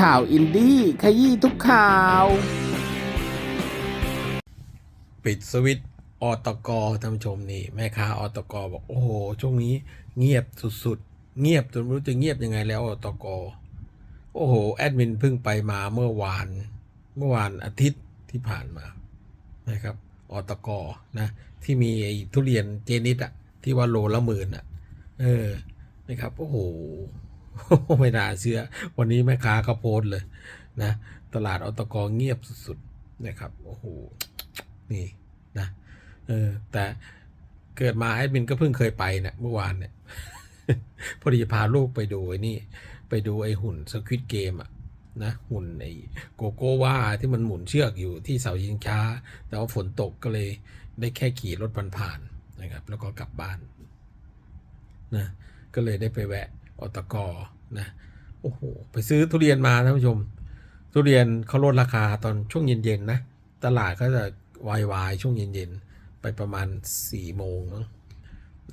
ข่าวอินดี้ขยี้ทุกข่าว ปิดสวิตช์ออตกท่านผู้ชมนี่แม่ค้าออตกบอกโอ้โหช่วงนี้เงียบสุดๆ เงียบจนไม่รู้จะเงียบยังไงแล้วออตกโอ้โหแอดมินเพิ่งไปมาเมื่อวาน เมื่อวานอาทิตย์ที่ผ่านมานะครับออตกนะที่มีไอ้ทุเรียนเจนิดอะที่ว่าโลละหมื่นอะเออนะครับโอ้โห ไม่น่าเชื่อ วันนี้แม่ค้าก็โพสเลยนะ ตลาดออตกเงียบสุดๆนะครับ โอ้โห นี่นะเออแต่เกิดมาแอดมินก็เพิ่งเคยไปเนะเมื่อวานเนี่ย พอดีพาลูกไปดูไอ้นี่ ไปดูไอ้หุ่นสควิตเกมอะนะหุ่นไอ้โกโก้ว่าที่มันหมุนเชือกอยู่ที่เสายิงช้า แต่ว่าฝนตกก็เลยได้แค่ขี่รถผ่านๆนะครับ แล้วก็กลับบ้านนะก็เลยได้ไปแวะ อตกนะโอ้โหไปซื้อทุเรียนมาท่านผู้ชม ทุเรียนเขาลดราคาตอนช่วงเย็นๆนะ ตลาดก็จะวายวายช่วงเย็นๆ ไปประมาณ4ี่โมง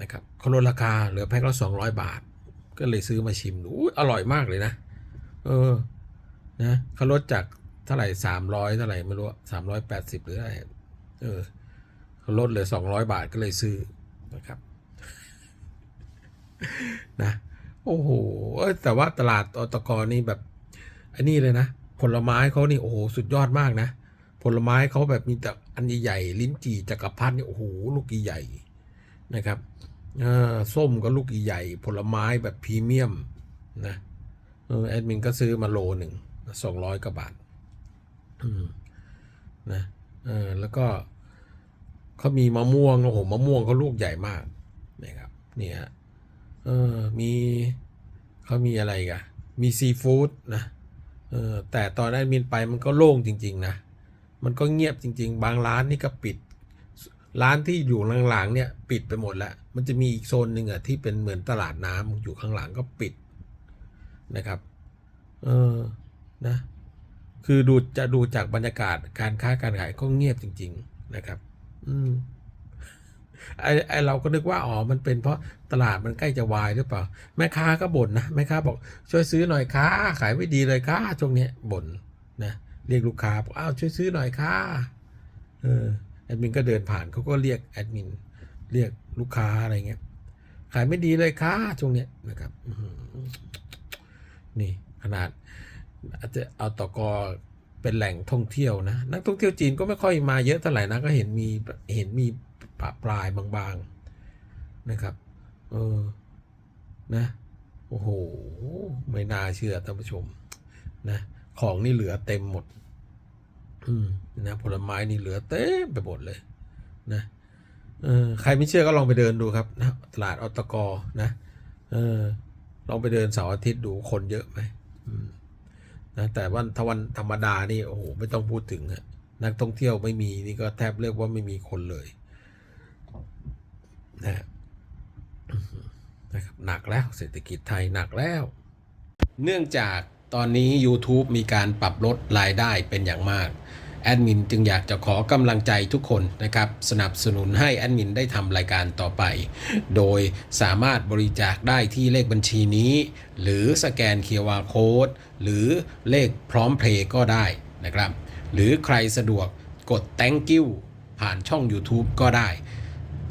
นะครับเขาลดราคาเหลือแพ็คละ200บาท ก็เลยซื้อมาชิมดูอร่อยมากเลยนะ เออนะเขาลดจากเท่าไหร่สามร้อยเท่าไหร่ไม่รู้สามร้อยแปดสิบหรืออะไรเออเขาลดเหลือสองร้อยบาทก็เลยซื้อนะครับ นะ โอ้โหแต่ว่าตลาดอตกนี่แบบอันนี้เลยนะ ผลไม้เขานี่โอ้โหสุดยอดมากนะ ผลไม้เขาแบบมีแต่อันใหญ่ๆลิ้นจี่จักรพรรดินี่โอ้โหลูกใหญ่ๆนะครับอส้มก็ลูกใหญ่ๆผลไม้แบบพรีเมียมนะแอดมินก็ซื้อมาโลหนึ่งสองร้อยกว่าบาทนะเออแล้วก็เขามีมะม่วงโอ้โหมะม่วงเขาลูกใหญ่มากนะครับเนี่ย เออมีเขามีอะไรกันมีซีฟู้ดนะเออแต่ตอนนั้นมินไปมันก็โล่งจริง ๆ นะ มันก็เงียบจริง ๆ บางร้านนี่ก็ปิด ร้านที่อยู่หลังๆเนี่ยปิดไปหมดแล้ว มันจะมีอีกโซนหนึ่งอะที่เป็นเหมือนตลาดน้ำอยู่ข้างหลังก็ปิดนะครับ เออนะ คือดูจะดูจากบรรยากาศการค้าการขายก็เงียบจริง ๆ นะครับ อืม ไอไอเราก็นึกว่าอ๋อมันเป็นเพราะตลาดมันใกล้จะวายหรือเปล่า แม่ค้าก็บ่นนะแม่ค้าบอกช่วยซื้อหน่อยค่ะขายไม่ดีเลยค่ะช่วงเนี้ยบ่นนะเรียกลูกค้าบอกอ้าวช่วยซื้อหน่อยค่ะเออแอดมินก็เดินผ่านเขาก็เรียกแอดมินเรียกลูกค้าอะไรเงี้ยขายไม่ดีเลยค่ะช่วงเนี้ยนะครับนี่ขนาดอาจจะเอาตกอเป็นแหล่งท่องเที่ยวนะ นักท่องเที่ยวจีนก็ไม่ค่อยมาเยอะเท่าไหร่นะก็เห็นมีเห็นมี ปะปลายบางๆนะครับ เออ นะ โอ้โห ไม่น่าเชื่อท่านผู้ชม นะ ของนี่เหลือเต็มหมด อืม นะ ผลไม้นี่เหลือเต็มไปหมดเลย นะ เออ ใครไม่เชื่อก็ลองไปเดินดูครับ นะ ตลาดอตกนะ เออ ลองไปเดินเสาร์อาทิตย์ดูคนเยอะไหมอืมนะแต่ว่าถ้าวันธรรมดานี่โอ้โหไม่ต้องพูดถึงนักท่องเที่ยวไม่มีนี่ก็แทบเรียกว่าไม่มีคนเลย นะนะครับหนักแล้วเศรษฐกิจไทยหนักแล้ว เนื่องจากตอนนี้ YouTube มีการปรับลดรายได้เป็นอย่างมาก แอดมินจึงอยากจะขอกำลังใจทุกคนนะครับ สนับสนุนให้แอดมินได้ทำรายการต่อไป โดยสามารถบริจาคได้ที่เลขบัญชีนี้ หรือสแกน QR Code หรือเลขพร้อมเพลย์ก็ได้นะครับ หรือใครสะดวกกด thank you ผ่านช่อง YouTube ก็ได้